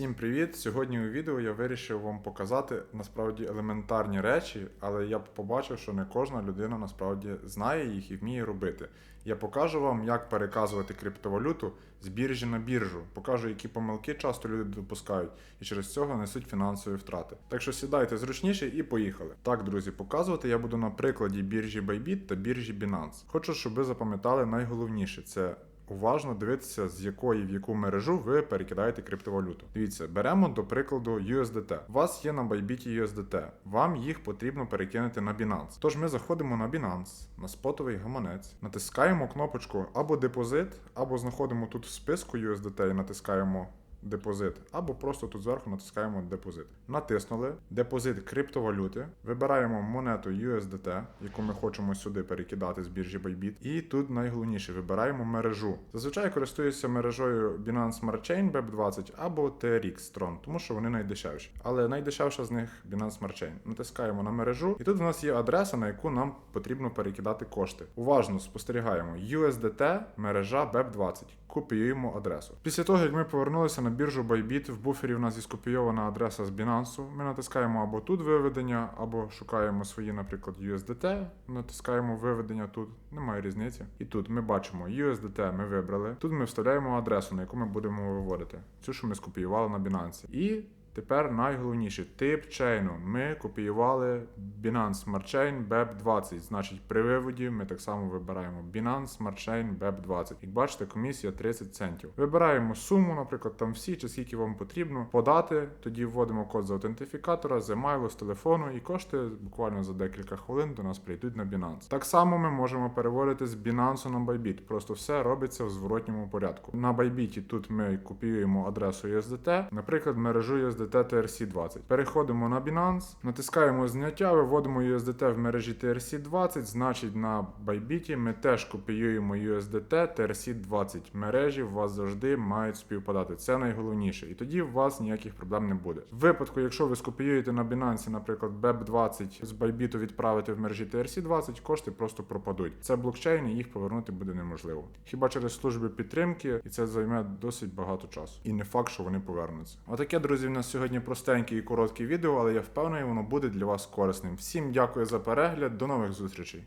Всім привіт! Сьогодні у відео я вирішив вам показати насправді елементарні речі, але я побачив, що не кожна людина насправді знає їх і вміє робити. Я покажу вам, як переказувати криптовалюту з біржі на біржу, покажу, які помилки часто люди допускають, і через цього несуть фінансові втрати. Так що сідайте зручніше і поїхали. Так, друзі, показувати я буду на прикладі біржі Bybit та біржі Binance. Хочу, щоб ви запам'ятали найголовніше це уважно дивитися, з якої в яку мережу ви перекидаєте криптовалюту. Дивіться, беремо до прикладу USDT. У вас є на Bybit USDT. Вам їх потрібно перекинути на Binance. Тож ми заходимо на Binance, на спотовий гаманець, натискаємо кнопочку або депозит, або знаходимо тут в списку USDT і натискаємо. Депозит, або просто тут зверху натискаємо депозит. Натиснули депозит криптовалюти, вибираємо монету USDT, яку ми хочемо сюди перекидати з біржі Bybit. І тут найголовніше вибираємо мережу. Зазвичай користуюся мережою Binance Smart Chain BEP20 або TRX Tron, тому що вони найдешевші. Але найдешевша з них Binance Smart Chain. Натискаємо на мережу, і тут у нас є адреса, на яку нам потрібно перекидати кошти. Уважно спостерігаємо USDT, мережа BEP20. Копіюємо адресу. Після того, як ми повернулися на біржу Bybit, в буфері у нас є скопійована адреса з Binance. Ми натискаємо або тут виведення, або шукаємо свої, наприклад, USDT, натискаємо виведення тут, немає різниці. І тут ми бачимо USDT ми вибрали. Тут ми вставляємо адресу, на яку ми будемо виводити. Цю, що ми скопіювали на Binance. І Тепер найголовніше тип чейну. Ми копіювали Binance Smart Chain BEP20. Значить, при виводі ми так само вибираємо Binance Smart Chain BEP20. Як бачите, комісія 30 центів. Вибираємо суму, наприклад, там всі чи скільки вам потрібно подати. Тоді вводимо код з аутентифікатора, з емайлу, з телефону, і кошти буквально за декілька хвилин до нас прийдуть на Binance. Так само ми можемо переводити з Binance на Bybit. Просто все робиться в зворотньому порядку. На Bybit тут ми копіюємо адресу USDT, наприклад, мережу USDT TRC20. Переходимо на Binance, натискаємо зняття, виводимо USDT в мережі TRC20, значить на Bybit ми теж копіюємо USDT TRC20. Мережі у вас завжди мають співпадати. Це найголовніше. І тоді у вас ніяких проблем не буде. В випадку, якщо ви скопіюєте на Binance, наприклад, BEP20 з Bybit відправити в мережі TRC20, кошти просто пропадуть. Це блокчейн і їх повернути буде неможливо. Хіба через служби підтримки, і це займе досить багато часу. І не факт, що вони повернуться. Отаке, друзі, в сьогодні простеньке і коротке відео, але я впевнений, воно буде для вас корисним. Всім дякую за перегляд, до нових зустрічей.